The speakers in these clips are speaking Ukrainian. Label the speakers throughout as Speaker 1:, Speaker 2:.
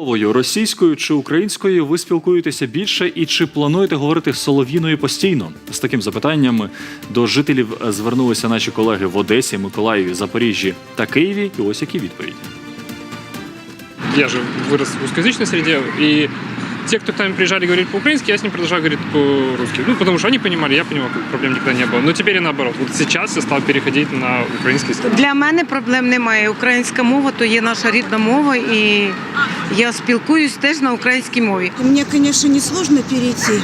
Speaker 1: Мовою російською чи українською ви спілкуєтеся більше і чи плануєте говорити солов'їною постійно? З таким запитанням до жителів звернулися наші колеги в Одесі, Миколаєві, Запоріжжі та Києві. І ось які відповіді.
Speaker 2: я же вырос в русскоязычной среде, и те, кто к нам приезжали говорить по-украински, я с ним продолжаю говорить по-русски. Ну, потому что они понимали, я понимал, проблем никогда не было. Но теперь и наоборот. Вот сейчас я стал переходить на украинский язык.
Speaker 3: Для мене проблем немає. Українська мова то є наша рідна мова, і я спілкуюсь теж на українській мові.
Speaker 4: Мне, конечно, не сложно перейти,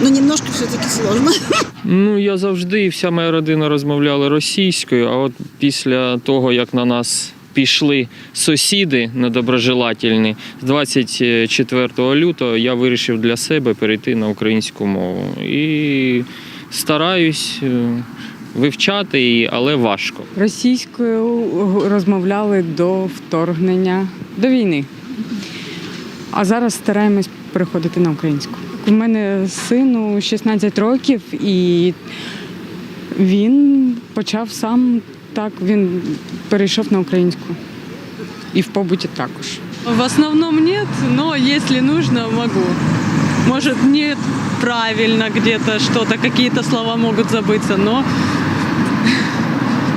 Speaker 4: но немножко все-таки сложно.
Speaker 5: Ну, я завжди і вся моя родина розмовляла російською, а от після того, як на нас пішли сусіди недоброжелательні, з 24 лютого я вирішив для себе перейти на українську мову. І стараюсь е, вивчати її, але важко.
Speaker 6: Російською розмовляли до вторгнення, до війни. А зараз стараємось переходити на українську. У мене сину 16 років, і він почав сам так, він перейшов на українську. І в побуті також.
Speaker 7: В основном нет, но если нужно, могу. Может, не правильно где-то что-то, какие-то слова могут забыться, но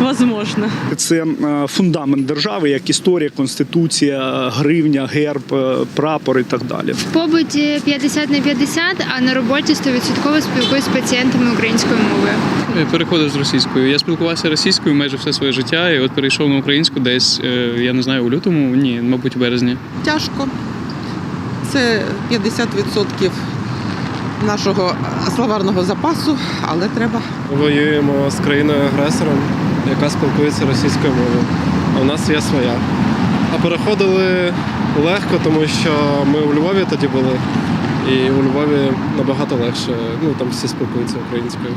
Speaker 7: возможно.
Speaker 8: Це е, фундамент держави, як історія, конституція, гривня, герб, е, прапор і так далі.
Speaker 9: В побуті 50 на 50, а на роботі 100% спілкуюсь з пацієнтами українською мовою.
Speaker 10: Я переходив з російською. Я спілкувався російською майже все своє життя, і от перейшов на українську десь, е, я не знаю, у лютому, ні, мабуть, у березні.
Speaker 11: тяжко. Це 50% нашого словарного запасу, але треба.
Speaker 12: Воюємо з країною-агресором, яка спілкується російською мовою. А у нас є своя. А переходили легко, тому що ми у Львові тоді були, і у Львові набагато легше. Ну там всі спілкуються українською.